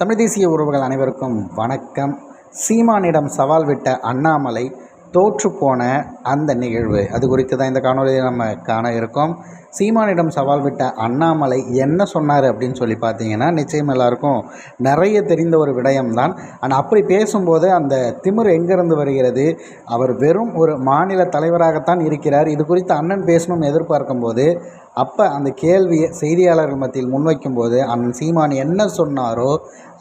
தமிழ் தேசிய உறவுகள் அனைவருக்கும் வணக்கம். சீமானிடம் சவால் விட்ட அண்ணாமலை தோற்றுப்போன அந்த நிகழ்வு. அது குறித்து தான் இந்த காணொலியை நம்ம காண இருக்கோம். சீமானிடம் சவால் விட்ட அண்ணாமலை என்ன சொன்னார் அப்படின்னு சொல்லி பார்த்தீங்கன்னா நிச்சயம் எல்லாருக்கும் நிறைய தெரிந்த ஒரு விடயம்தான். ஆனால் அப்படி பேசும்போது அந்த திமிர் எங்கிருந்து வருகிறது? அவர் வெறும் ஒரு மாநில தலைவராகத்தான் இருக்கிறார். இது குறித்து அண்ணன் பேசணும்னு எதிர்பார்க்கும்போது அப்போ அந்த கேள்வியை செய்தியாளர்கள் மத்தியில் முன்வைக்கும் போது அண்ணன் சீமான் என்ன சொன்னாரோ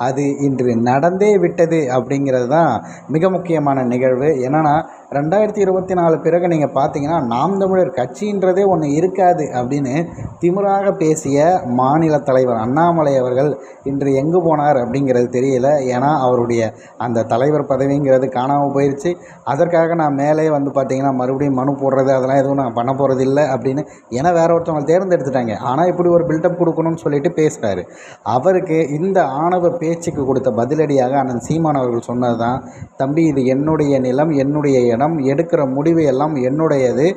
அது இன்று நடந்தே விட்டது அப்படிங்கிறது தான் மிக முக்கியமான நிகழ்வு. என்னென்னா ரெண்டாயிரத்தி இருபத்தி நாலு பிறகு நீங்கள் பார்த்தீங்கன்னா நாம் தமிழர் கட்சின்றதே ஒன்று இருக்காது அப்படின்னு திமிராக பேசிய மாநில தலைவர் அண்ணாமலை அவர்கள் இன்று எங்கு போனார் அப்படிங்கிறது தெரியல. ஏன்னா அவருடைய அந்த தலைவர் பதவிங்கிறது காணாமல் போயிடுச்சு அதற்காக நான் மேலே வந்து பார்த்தீங்கன்னா மறுபடியும் மனு போடுறது அதெல்லாம் எதுவும் நான் பண்ண போகிறது இல்லை அப்படின்னு ஏன்னா வேற ஒருத்தவங்க தேர்ந்தெடுத்துட்டாங்க. ஆனால் இப்படி ஒரு பில்டப் கொடுக்கணும்னு சொல்லிட்டு பேசுகிறாரு அவருக்கு இந்த ஆணவ பேச்சுக்கு கொடுத்த பதிலடியாக அண்ணன் சீமான் அவர்கள் சொன்னது தான் தம்பி இது என்னுடைய நிலம் என்னுடைய இடம் எடுக்கிற முடிவு எல்லாம் என்னுடையது.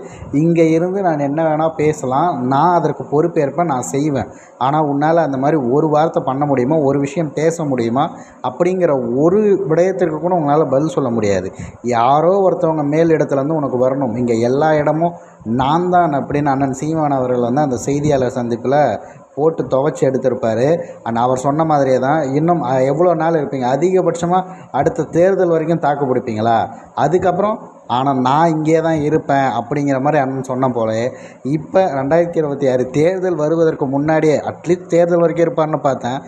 இங்கே இருந்து நான் என்ன வேணால் பேசலாம். நான் அதற்கு பொறுப்பேற்பேன் நான் செய்வேன். ஆனால் உன்னால் அந்த மாதிரி ஒரு வார்த்தை பண்ண முடியுமா? ஒரு விஷயம் பேச முடியுமா? அப்படிங்கிற ஒரு விடயத்திற்கு கூட உங்களால் பதில் சொல்ல முடியாது. யாரோ ஒருத்தவங்க மேல் இடத்துலேருந்து உனக்கு வரணும். இங்கே எல்லா இடமும் நான் தான் அப்படின்னு அண்ணன் சீமான் அவர்கள் வந்து அந்த செய்தியாளர் சந்திப்பில் போட்டு துவைச்சி எடுத்திருப்பார். அண்ட் அவர் சொன்ன மாதிரியே தான் இன்னும் எவ்வளோ நாள் இருப்பீங்க? அதிகபட்சமாக அடுத்த தேர்தல் வரைக்கும் தாக்கு பிடிப்பீங்களா? அதுக்கப்புறம் ஆனால் நான் இங்கே தான் இருப்பேன் அப்படிங்கிற மாதிரி அண்ணன் சொன்ன போல இப்போ ரெண்டாயிரத்தி இருபத்தி ஆறு தேர்தல் வருவதற்கு முன்னாடியே அட்லீஸ்ட் தேர்தல் வரைக்கும் இருப்பார்னு பார்த்தேன்.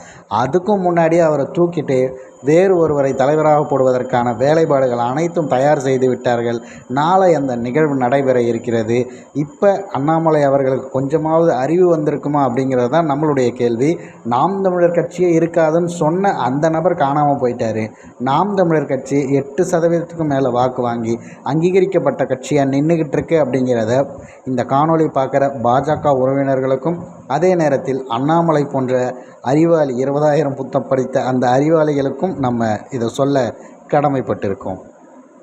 அதுக்கும் முன்னாடியே அவரை தூக்கிட்டு வேறு ஒருவரை தலைவராக போடுவதற்கான வேலைப்பாடுகள் அனைத்தும் தயார் செய்து விட்டார்கள். நாளை அந்த நிகழ்வு நடைபெற இருக்கிறது. இப்போ அண்ணாமலை அவர்களுக்கு கொஞ்சமாவது அறிவு வந்திருக்குமா அப்படிங்கிறது தான் நம்மளுடைய கேள்வி. நாம் தமிழர் கட்சியே இருக்காதுன்னு சொன்ன அந்த நபர் காணாமல் போயிட்டார். நாம் தமிழர் கட்சி எட்டு சதவீதத்துக்கும் மேலே வாக்கு வாங்கி அங்கீகரிக்கப்பட்ட கட்சியாக நின்றுக்கிட்டு இருக்கு அப்படிங்கிறத இந்த காணொளி பார்க்குற பாஜக உறவினர்களுக்கும் அதே நேரத்தில் அண்ணாமலை போன்ற அறிவாளி இருபதாயிரம் புத்தம் படித்த அந்த அறிவாளிகளுக்கும் நம்ம இதை சொல்ல கடமைப்பட்டிருக்கோம்.